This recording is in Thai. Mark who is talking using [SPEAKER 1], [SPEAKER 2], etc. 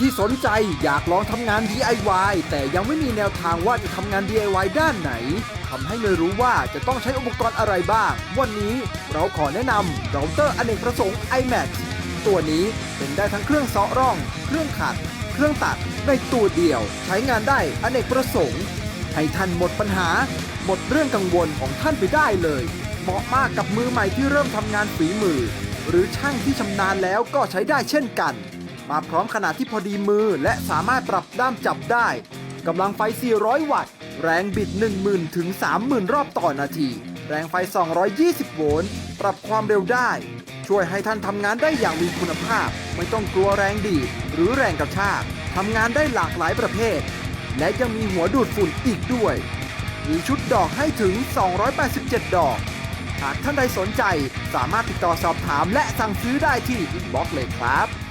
[SPEAKER 1] ที่สนใจอยากลองทำงาน DIY แต่ยังไม่มีแนวทางว่าจะทำงาน DIY ด้านไหนทำให้ไม่รู้ว่าจะต้องใช้อุปกรณ์อะไรบ้าง วันนี้เราขอแนะนำเราเตอร์อเนกประสงค์ iMax ตัวนี้เป็นได้ทั้งเครื่องเซาะร่อง เครื่องขัด เครื่องตัดในตัวเดียว ใช้งานได้อเนกประสงค์ ให้ท่านหมดปัญหา หมดเรื่องกังวลของท่านไปได้เลย เหมาะมากกับมือใหม่ที่เริ่มทำงานฝีมือ หรือช่างที่ชำนาญแล้วก็ใช้ได้เช่นกัน มาพร้อมขนาดที่พอดีมือและสามารถปรับด้ามจับได้ กำลังไฟ 400 วัตต์ แรงบิด 10,000 ถึง 30,000 รอบต่อนาที แรงไฟ 220 โวลต์ ปรับความเร็วได้ ช่วยให้ท่านทำงานได้อย่างมีคุณภาพ ไม่ต้องกลัวแรงดีดหรือแรงกระชากทำงานได้หลากหลายประเภท และยังมีหัวดูดฝุ่นอีกด้วย มีชุดดอกให้ถึง 287 ดอกหากท่านใดสนใจสามารถติดต่อสอบถามและสั่งซื้อได้ที่อินบ็อกซ์เลยครับ